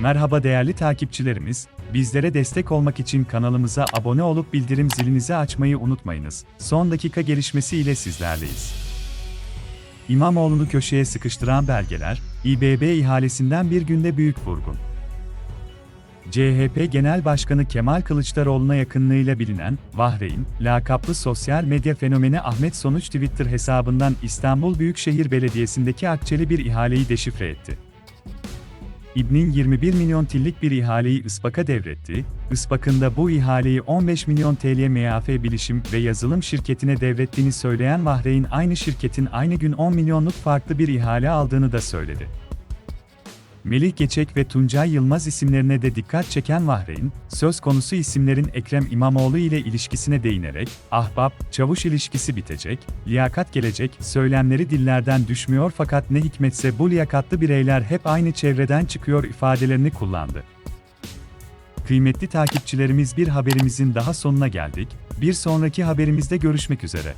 Merhaba değerli takipçilerimiz, bizlere destek olmak için kanalımıza abone olup bildirim zilinizi açmayı unutmayınız. Son dakika gelişmesi ile sizlerleyiz. İmamoğlu'nu köşeye sıkıştıran belgeler, İBB ihalesinden bir günde büyük vurgun. CHP Genel Başkanı Kemal Kılıçdaroğlu'na yakınlığıyla bilinen Vahreyn, lakaplı sosyal medya fenomeni Ahmet Sonuç Twitter hesabından İstanbul Büyükşehir Belediyesi'ndeki akçeli bir ihaleyi deşifre etti. İBN'in 21 milyon tillik bir ihaleyi Ispak'a devretti, Ispak'ın da bu ihaleyi 15 milyon TL MAF Bilişim ve Yazılım şirketine devrettiğini söyleyen Vahreyn aynı şirketin aynı gün 10 milyonluk farklı bir ihale aldığını da söyledi. Melih Geçek ve Tuncay Yılmaz isimlerine de dikkat çeken Vahreyn, söz konusu isimlerin Ekrem İmamoğlu ile ilişkisine değinerek, ahbap, çavuş ilişkisi bitecek, liyakat gelecek, söylemleri dillerden düşmüyor fakat ne hikmetse bu liyakatlı bireyler hep aynı çevreden çıkıyor ifadelerini kullandı. Kıymetli takipçilerimiz bir haberimizin daha sonuna geldik, bir sonraki haberimizde görüşmek üzere.